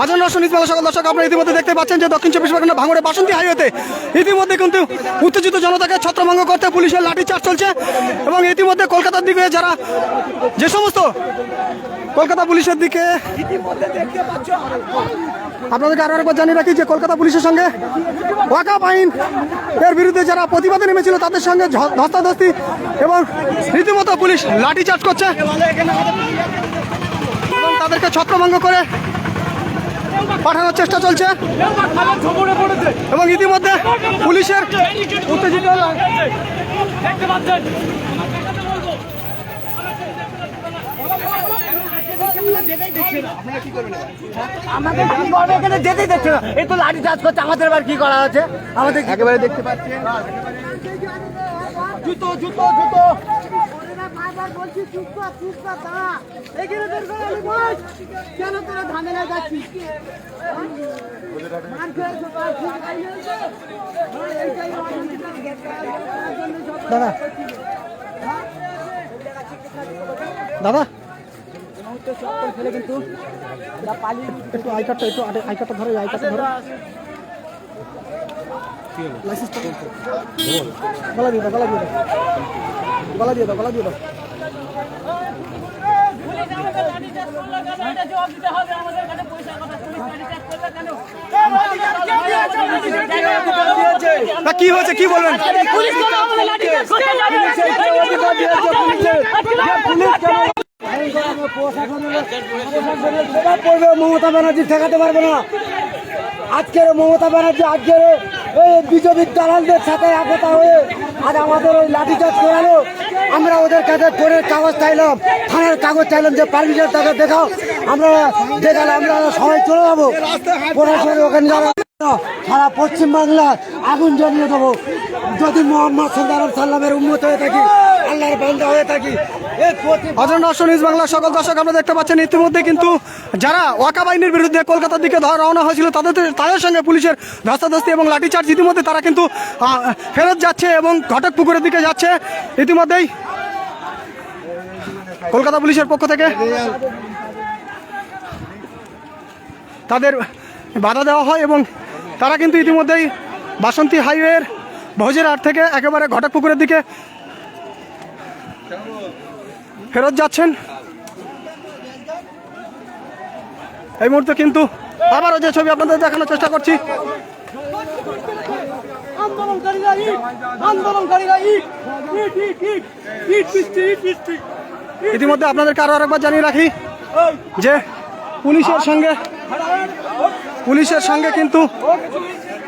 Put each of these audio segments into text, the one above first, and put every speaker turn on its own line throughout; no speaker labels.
হাজার নশো নিজমালা সকল দর্শক আপনারা ইতিমধ্যে দেখতে পাচ্ছেন যে দক্ষিণ চব্বিশ পরগনা ভাঙড়ে বাসন্তী হাইওয়েতে ইতিমধ্যে কিন্তু উত্তেজিত জনতাকে ছত্রভঙ্গ করতে পুলিশের লাঠিচার্জ চলছে এবং ইতিমধ্যে কলকাতার দিকে যারা যে সমস্ত কলকাতা পুলিশের দিকে আপনাদেরকে আরও একবার জানিয়ে রাখি যে কলকাতা পুলিশের সঙ্গে ওয়াকাপ আইন এর বিরুদ্ধে যারা প্রতিবাদে নেমেছিল তাদের সঙ্গে ধস্তাধস্তি এবং রীতিমতো পুলিশ লাঠিচার্জ করছে এবং তাদেরকে ছত্রভঙ্গ করে পাঠানোর চেষ্টা চলছে। এবং ইতিমধ্যে পুলিশের উত্তেজিত
আমাদের কি করবে? এখানে যেতেই দেখছে না। এই তো লাঠি চার্জ করছে আমাদের এবার কি করা আমাদের একেবারে দেখতে পাচ্ছি। জুতো জুতো জুতো।
ওরা বারবার বলছি, চুপ কর চুপ কর, দাঁড়া। এখানে বের করে আলি বস। কেন তোরা ঝামেলা যাচ্ছিস?
দাদা। দাদা। আই কার্ডটা, একটু আই- আই কার্ডটা ধরো। লাইসেন্সটা গলা দিয়ে দাও, গলা দিয়ে দাও, গলা দিয়ে দাও, গলা দিয়ে দাও। না কি হয়েছে? কি বলবেন?
মমতা ব্যানার্জি ঠেকাতে পারবে না আজকের মমতা ব্যানার্জি আজকের এই বিজেপির দালালদের সাথে একতা হয়ে আজ আমাদের ওই লাঠিচার্জ করালো। আমরা ওদের কাছে ফোনের কাগজ চাইলাম, থানার কাগজ চাইলাম যে পারমিশন তাদের দেখাও। আমরা দেখালে আমরা সবাই চলে যাব। প্রশাসন ওখানে যারা সারা পশ্চিমবাংলার আগুন জ্বালিয়ে দেবো। যদি মোহাম্মদ সাল্লাহ সাল্লামের উন্মত হয়ে থাকি আল্লাহর বান্দা হয়ে থাকি। এই প্রতি-
নিউজ বাংলা সকল আপনারা দেখতে পাচ্ছেন, ইতিমধ্যে কিন্তু যারা ওয়াকা বাহিনীর বিরুদ্ধে কলকাতার দিকে রওনা তাদের তাদের সঙ্গে পুলিশের এবং লাঠিচার্জ ইতিমধ্যে তারা কিন্তু ফেরত যাচ্ছে এবং ঘটক পুকুরের দিকে যাচ্ছে। ইতিমধ্যেই কলকাতা পুলিশের পক্ষ থেকে তাদের বাধা দেওয়া হয় এবং তারা কিন্তু ইতিমধ্যেই বাসন্তী হাইওয়ের ভোজের থেকে একেবারে ঘটক পুকুরের দিকে ফেরত যাচ্ছেন? এই মুহূর্তে কিন্তু আবারও যে ছবি আপনাদের দেখানোর চেষ্টা করছি।
আন্দোলনকারীরা ইট আন্দোলনকারীরা ইট ইট ইট ইট ইট বৃষ্টি ইট বৃষ্টি
ইতিমধ্যে আপনাদেরকে আরও আরেকবার জানিয়ে রাখি যে পুলিশের সঙ্গে পুলিশের সঙ্গে কিন্তু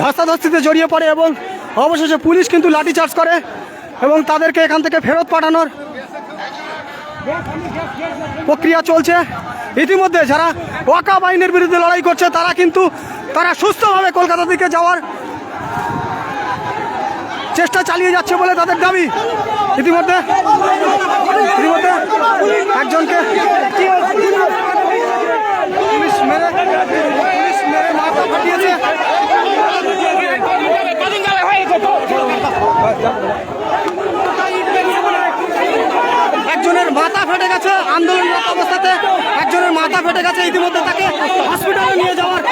ধস্তাধস্তিতে জড়িয়ে পড়ে এবং অবশেষে পুলিশ কিন্তু লাঠিচার্জ করে এবং তাদেরকে এখান থেকে ফেরত পাঠানোর প্রক্রিয়া চলছে। ইতিমধ্যে যারা ওয়াকা বাহিনীর বিরুদ্ধে লড়াই করছে, তারা কিন্তু তারা সুস্থভাবে কলকাতা দিকে যাওয়ার চেষ্টা চালিয়ে যাচ্ছে বলে তাদের দাবি। ইতিমধ্যে ইতিমধ্যে একজনকে মাথা ফাটিয়েছে মাথা ফেটে গেছে। আন্দোলনরত অবস্থাতে একজনের মাথা ফেটে গেছে। ইতিমধ্যে তাকে হসপিটালে নিয়ে যাওয়ার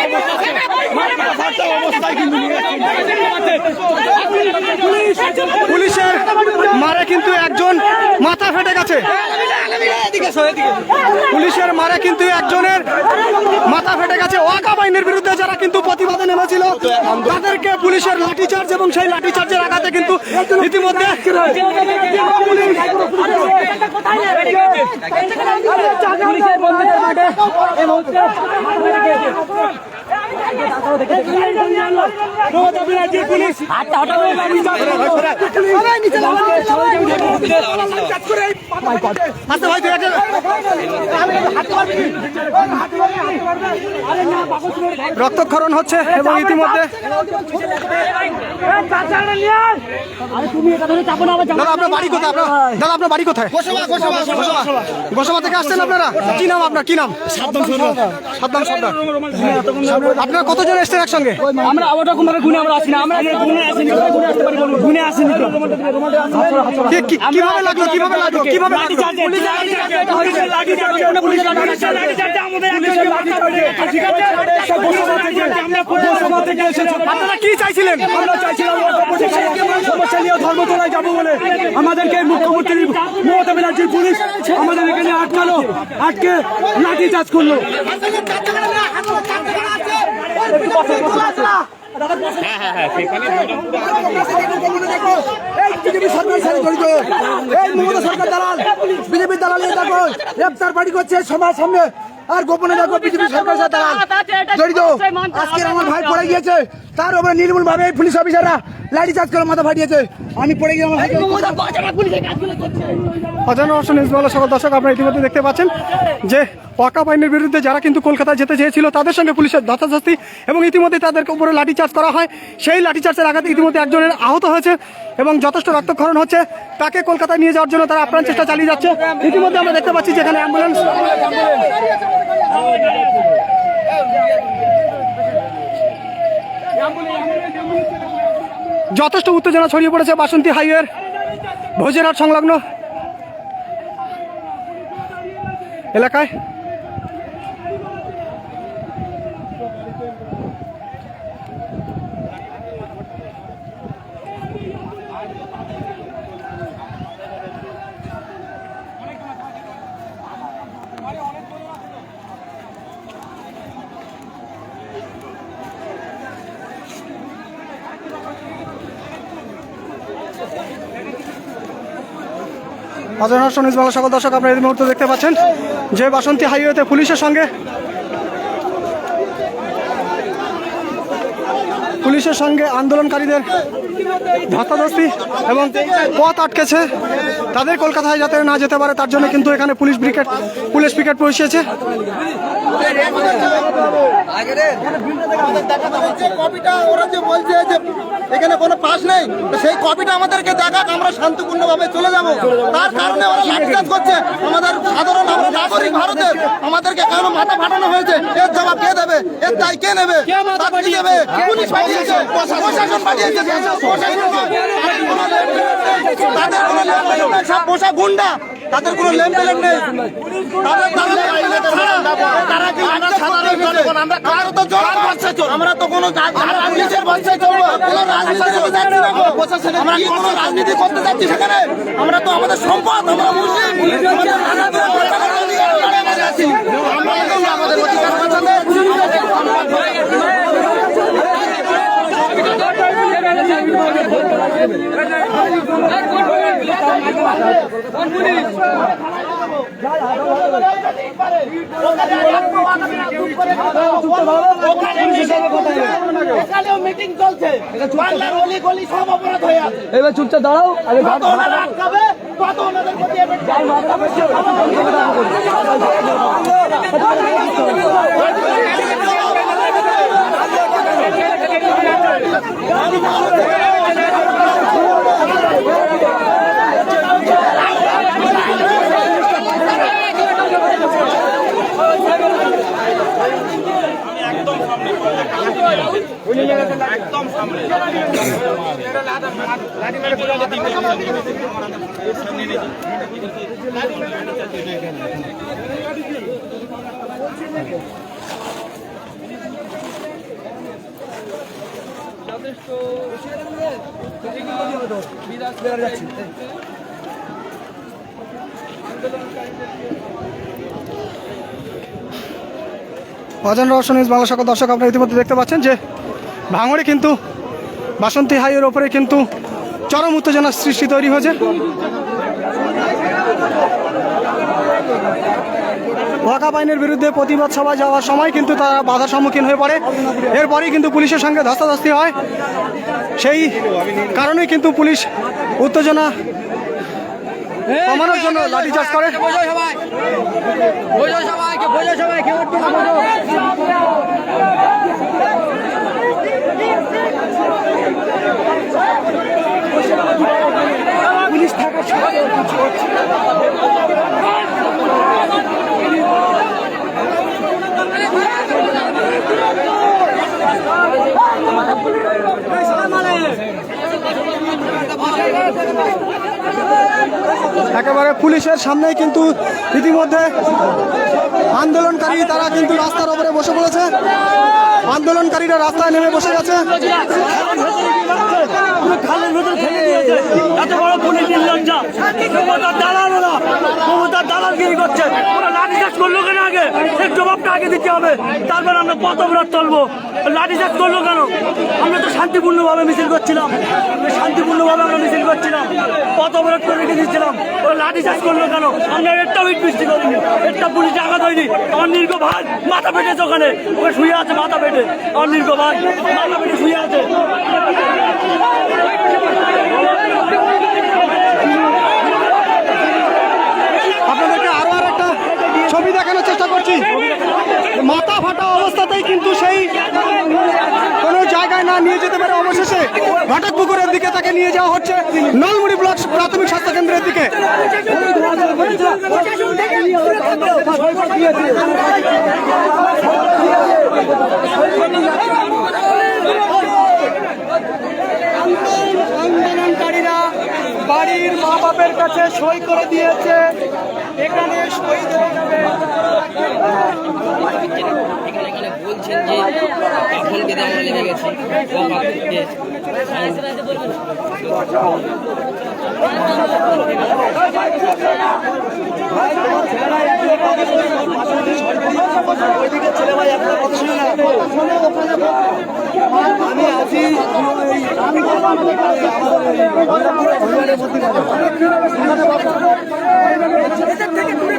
পুলিশের মারে কিন্তু একজন মাথা ফেটে গেছে। পুলিশের মারে কিন্তু একজনের মাথা ফেটে গেছে। ওয়াকা বাহিনীর বিরুদ্ধে যারা কিন্তু প্রতিবাদে নেমেছিল, তাদেরকে পুলিশের লাঠিচার্জ এবং সেই লাঠিচার্জের আঘাতে কিন্তু ইতিমধ্যে রক্তক্ষরণ হচ্ছে এবং ইতিমধ্যে দাদা, আপনার বাড়ি কোথায়? দাদা, আপনার বাড়ি কোথায়? থেকে আসছেন আপনারা? কি নাম আপনার? নাম? কতজন এসছেন একসঙ্গে?
আমরা ওরকম ভাবে গুনে আমরা আসি না আমরা গুনে আসিনি গুনে আসতে পারি গুনে আসিনি
কীভাবে লাগল কীভাবে লাগল কীভাবে আপনারা কি চাইছিলেন?
আমরা চাইছিলাম সমস্যা নিয়ে ধর্মতলায় যাব বলে। আমাদেরকে মুখ্যমন্ত্রী মমতা ব্যানার্জির পুলিশ আমাদের এখানে আটকালো আটকে বিজেপি জড়িত সরকার বিজেপি দেখো গ্রেপ্তার সবার আর গোপনে দেখো বিজেপি সরকার জড়িত আজকে আমার ভাই পড়ে গিয়েছে তার উপরে নির্মূল ভাবে পুলিশ অফিসাররা লাঠি চার্জ করে মাথা ফাটিয়েছে। আমি পড়ে গিয়ে আমার ভাইকে
অজানা অর্শন ইসমাল সকল দর্শক আপনারা ইতিমধ্যে দেখতে পাচ্ছেন যে ওয়াকাপ আইনের বিরুদ্ধে যারা কিন্তু কলকাতায় যেতে চেয়েছিল তাদের সঙ্গে পুলিশের ধস্তাধস্তি এবং ইতিমধ্যে তাদের উপরে লাঠিচার্জ করা হয়। সেই লাঠিচার্জের আঘাতে ইতিমধ্যে একজনের আহত হয়েছে এবং যথেষ্ট রক্তক্ষরণ হচ্ছে। তাকে কলকাতায় নিয়ে যাওয়ার জন্য তারা আপ্রাণ চেষ্টা চালিয়ে যাচ্ছে। ইতিমধ্যে আমরা দেখতে পাচ্ছি যেখানে অ্যাম্বুলেন্স যথেষ্ট উত্তেজনা ছড়িয়ে পড়েছে বাসন্তী হাইওয়ের ভোজেরহাট সংলগ্ন এলাকায়। সনিজ বাংলা সকল দর্শক আপনারা এই মুহূর্তে দেখতে পাচ্ছেন যে বাসন্তী হাইওয়েতে পুলিশের সঙ্গে পুলিশের সঙ্গে আন্দোলনকারীদের ধস্তাধস্তি এবং পথ আটকেছে। তাদের কলকাতায় যাতে না যেতে পারে তার জন্য কিন্তু এখানে পুলিশ ব্রিগেড পুলিশ ব্রিগেড পৌঁছেছে
ওরা যে বলছে যে এখানে কোনো পাস নেই। সেই কপিটা আমাদেরকে দেখাক আমরা শান্তিপূর্ণভাবে চলে যাব। তার কারণে ওরা লাঠিচার্জ করছে। আমাদের সাধারণ আমরা নাগরিক ভারতের আমাদেরকে কেন মাথা ফাটানো হয়েছে। এর জবাব কে দেবে? এর দায় কে নেবে? দেবে? পুলিশ পাঠিয়েছে। প্রশাসন পাঠিয়েছে। তাদের কোনো সব পোষা গুন্ডা। তাদের কোনো লেনদেন নেই। তারা- তারা কি আমরা সাধারণ জনগণ আমরা কারও তো আমরা তো কোনো রাজনীতির বর্ষায় চলবো। আমরা রাজনীতি করতে যাচ্ছি সেখানে আমরা তো আমাদের সম্পদ আমরা মুসলিম। আমাদের অধিকার বাঁচাতে
এখানেও মিটিং চলছে বাংলার অলি গলি সব অপরাধ হয়ে আছে
এবার চুপচাপ দাঁড়াও আগে
ওনারা আটকাবে ওনাদের প্রতি এবার
অজান রহস্য নিউজ বাংলা সকল দর্শক আপনারা ইতিমধ্যে দেখতে পাচ্ছেন যে ভাঙড়ে কিন্তু বাসন্তী হাইওয়ের ওপরে কিন্তু চরম উত্তেজনার সৃষ্টি তৈরি হয়েছে। ওয়াকা বাহিনীর বিরুদ্ধে প্রতিবাদ সভায় যাওয়ার সময় কিন্তু তারা বাধার সম্মুখীন হয়ে পড়ে। এরপরেই কিন্তু পুলিশের সঙ্গে ধস্তাধস্তি হয়। সেই কারণেই কিন্তু পুলিশ উত্তেজনা কমানোর জন্য লাঠিচার্জ করে। পুলিশ থাকা একেবারে পুলিশের সামনে কিন্তু ইতিমধ্যে আন্দোলনকারী, তারা কিন্তু রাস্তার ওপরে বসে পড়েছে। আন্দোলনকারীরা রাস্তায় নেমে বসে গেছে।
খালের ভেতর দিয়েছে। এত বড় দাঁড়াল না ওরা মমতার দালালগিরি করছে ওরা লাঠিচার্জ করল কেন আগে? এর জবাবটা আগে দিতে হবে। তারপর আমরা পথ অবরোধ চলবো লাঠিচার্জ করল কেন? আমরা তো শান্তিপূর্ণভাবে মিছিল করছিলাম। শান্তিপূর্ণভাবে আমরা মিছিল করছিলাম। পথ অবরোধ করে রেখে দিচ্ছিলাম ওরা লাঠিচার্জ করল কেন? আমরা একটাও ইট বৃষ্টি করিনি। একটা পুলিশ আঘাত হয়নি। আমার নির্গ ভাই মাথা পেটেছে ওখানে। ওকে শুয়ে আছে মাথা পেটে আমার নির্গ ভাই মাথা পেটে শুয়ে আছে
আপনাদেরকে আরও আর একটা ছবি দেখানোর চেষ্টা করছি। মাথা ফাটা অবস্থাতেই কিন্তু সেই কোনো জায়গায় না নিয়ে যেতে পারে অবশেষে। ঘটকপুকুরের দিকে তাকে নিয়ে যাওয়া হচ্ছে। নলমুড়ি ব্লক প্রাথমিক স্বাস্থ্য কেন্দ্রের দিকে। আন্দোলনকারীরা বাড়ির মা বাপের কাছে সই করে দিয়েছে। এখানে সই দেওয়া যাবে।
এখানে বলছেন যে বেঁধে আমরা লেগে গেছি এবং বাপুকে
আমি আছি আমি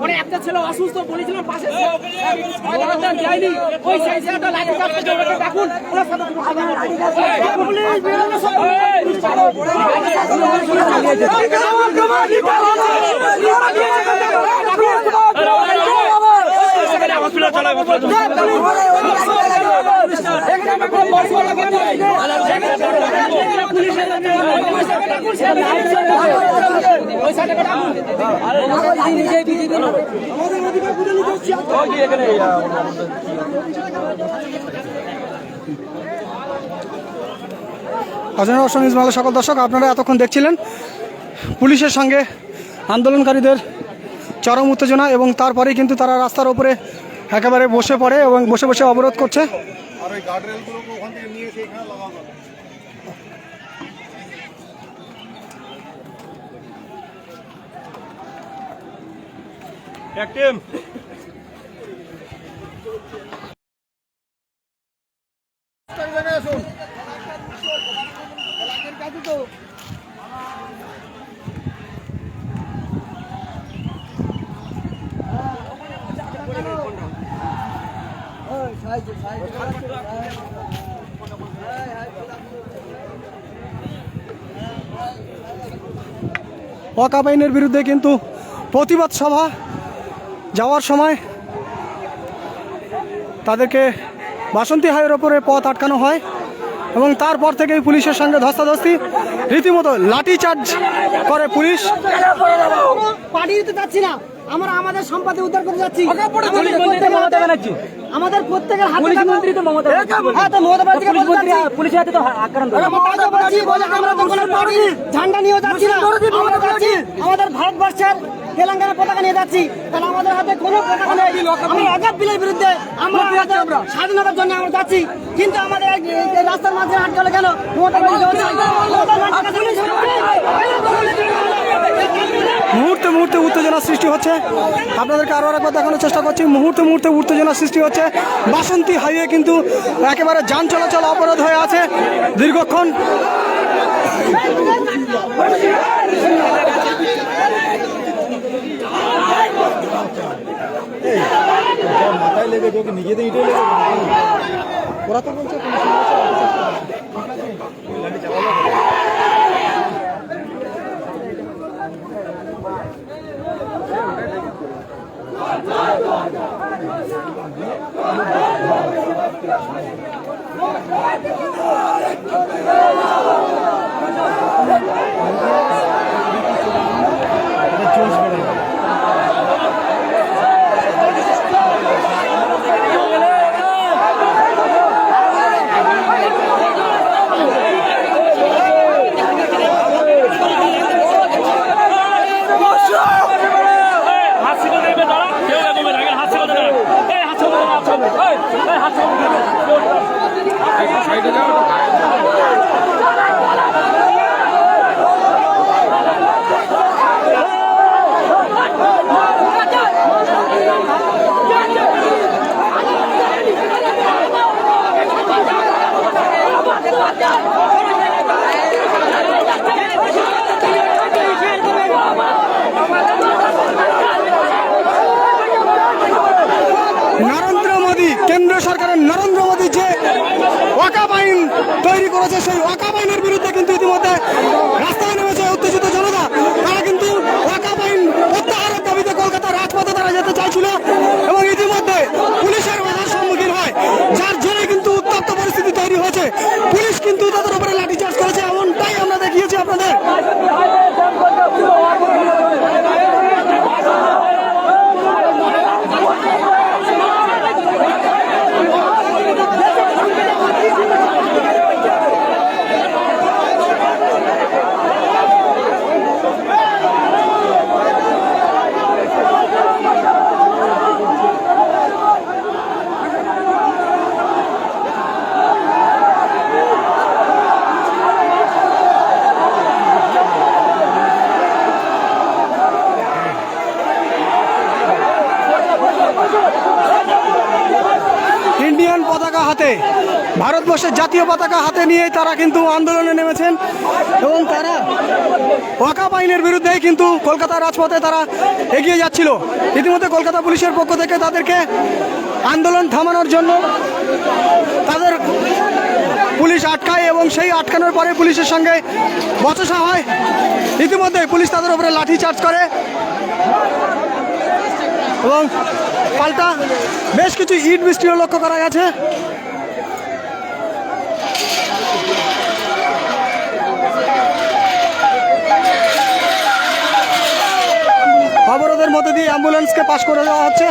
মানে একটা ছেলে অসুস্থ বলেছিল পাশে যায়নি ওই দেখুন ওরা সাথে পুলিশ বেরোনো সব
সকল দর্শক, আপনারা এতক্ষণ দেখছিলেন পুলিশের সঙ্গে আন্দোলনকারীদের চরম উত্তেজনা এবং তারপরেই কিন্তু তারা রাস্তার ওপরে একেবারে বসে পড়ে এবং বসে বসে অবরোধ করছে।
আর ওই গার্ডরেলগুলোকে ওখান থেকে নিয়ে এসে এখানে লাগানো
ওয়াকাপ আইনের বিরুদ্ধে কিন্তু প্রতিবাদ সভা যাওয়ার সময় তাদেরকে বাসন্তী হাইয়ের ওপরে পথ আটকানো হয় এবং তারপর থেকেই পুলিশের সঙ্গে ধস্তাধস্তি রীতিমতো লাঠিচার্জ করে পুলিশ।
পাঠিয়ে দিতে চাচ্ছি না। আমরা আমাদের সম্পত্তি উদ্ধার করতে যাচ্ছি। আমাদের প্রত্যেকের হাতে- আমাদের প্রত্যেকের
পুলিশ মন্ত্রী তো মমতা
হ্যাঁ তো মমতা।
পুলিশের হাতে তো আক্রান্ত
বলে আমরা ঝান্ডা নিয়ে যাচ্ছি না। যাচ্ছি। আমাদের ভারতবর্ষের তেলেঙ্গানা পতাকা নিয়ে যাচ্ছি। তাহলে আমাদের হাতে কোনো পতাকা নেই। আমরা অগাধ বিলের বিরুদ্ধে আমরা স্বাধীনতার জন্য আমরা যাচ্ছি। কিন্তু আমাদের রাস্তার মাঝে আটকালে কেন?
মুহূর্তে মুহূর্তে উত্তেজনা সৃষ্টি হচ্ছে। আপনাদেরকে আরও একবার দেখানোর চেষ্টা করছি। মুহূর্তে মুহূর্তে উত্তেজনা সৃষ্টি হচ্ছে। বাসন্তী হাইওয়ে কিন্তু একেবারে যান চলাচল অবরোধ হয়ে আছে। দীর্ঘক্ষণ
মাথায় লেগেছে ওকে নিজেদের ইটে
ওরা তো বলছে
হাত ছিপে দেবে দাঁড়া কেউ এগোবে না হাত ছিপে দেবে এই হাত ছিপে দেবে হাত ছিপে দেবে এই
কেন্দ্র সরকারের নরেন্দ্র মোদী যে ওয়াকাব আইন তৈরি করেছে সেই ওয়াকাব আইনের বিরুদ্ধে কিন্তু ইতিমধ্যে রাস্তায় নেমেছে উত্তেজিত জনতা তারা কিন্তু ওয়াকাব আইন প্রত্যাহারের দাবিতে কলকাতার রাজপথে তারা যেতে চাইছিল এবং ইতিমধ্যে পুলিশের বাধার সম্মুখীন হয় যার জেরে কিন্তু উত্তপ্ত পরিস্থিতি তৈরি হয়েছে পুলিশ কিন্তু তাদের উপরে লাঠিচার্জ করেছে এমনটাই আমরা দেখিয়েছি আপনাদের ইন্ডিয়ান পতাকা হাতে ভারতবর্ষের জাতীয় পতাকা হাতে নিয়ে তারা কিন্তু আন্দোলনে নেমেছেন এবং তারা ওয়াকাব আইনের বিরুদ্ধেই কিন্তু কলকাতা রাজপথে তারা এগিয়ে যাচ্ছিল। ইতিমধ্যে কলকাতা পুলিশের পক্ষ থেকে তাদেরকে আন্দোলন থামানোর জন্য তাদের পুলিশ আটকায় এবং সেই আটকানোর পরে পুলিশের সঙ্গে বচসা হয়। ইতিমধ্যে পুলিশ তাদের উপরে লাঠি চার্জ করে এবং পাল্টা বেশ কিছু ইট বৃষ্টিও লক্ষ্য করা গেছে। অবরোধের মধ্যে দিয়ে অ্যাম্বুলেন্সকে পাস করে দেওয়া হচ্ছে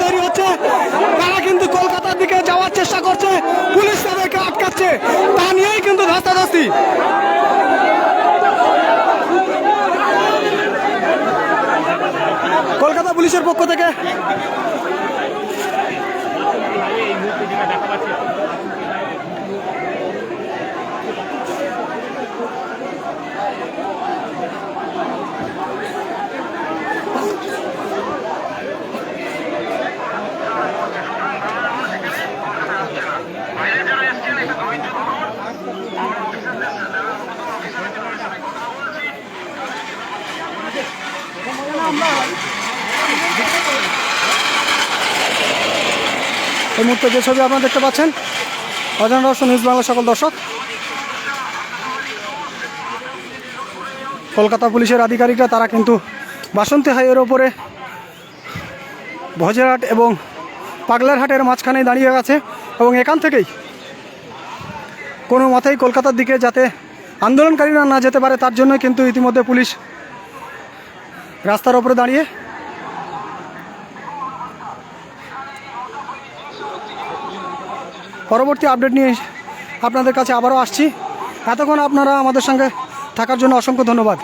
তৈরি হচ্ছে তারা কিন্তু কলকাতার দিকে যাওয়ার চেষ্টা করছে পুলিশ তাদেরকে আটকাচ্ছে তা নিয়েই কিন্তু ধস্তাধস্তি কলকাতা পুলিশের পক্ষ থেকে। এই মুহূর্তে যে ছবি আপনারা দেখতে পাচ্ছেন, অজান রহস্য নিউজ বাংলা সকল দর্শক। কলকাতা পুলিশের আধিকারিকরা, তারা কিন্তু বাসন্তী হাইওয়ের ওপরে ভজেরহাট এবং পাগলার হাটের মাঝখানে দাঁড়িয়ে গেছে এবং এখান থেকেই কোনো মতেই কলকাতার দিকে যাতে আন্দোলনকারীরা না যেতে পারে, তার জন্য কিন্তু ইতিমধ্যে পুলিশ রাস্তার ওপরে দাঁড়িয়ে পরবর্তী আপডেট নিয়ে আপনাদের কাছে আবারও আসছি। এতক্ষণ আপনারা আমাদের সঙ্গে থাকার জন্য অসংখ্য ধন্যবাদ।